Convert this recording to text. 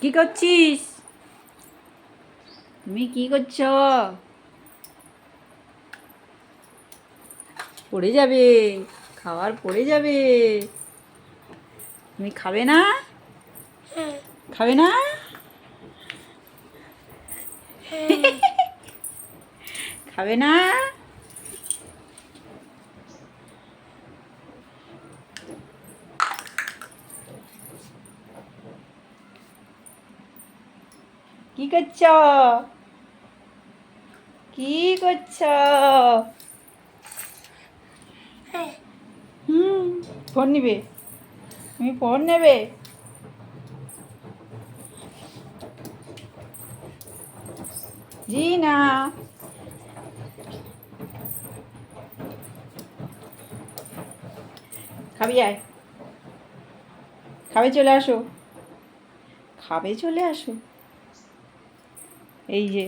কি করছিস? তুমি কি করছ? পড়ে যাবে খাবার পড়ে যাবে। তুমি খাবে না? খাবে না? খাবে না? কি করছ? কি করছ? হুম ফোন নিবে। তুমি ফোন নেবে। জি না খাবি, আয়। খাবে, চলে আসো। খাবে, চলে আসো। এই যে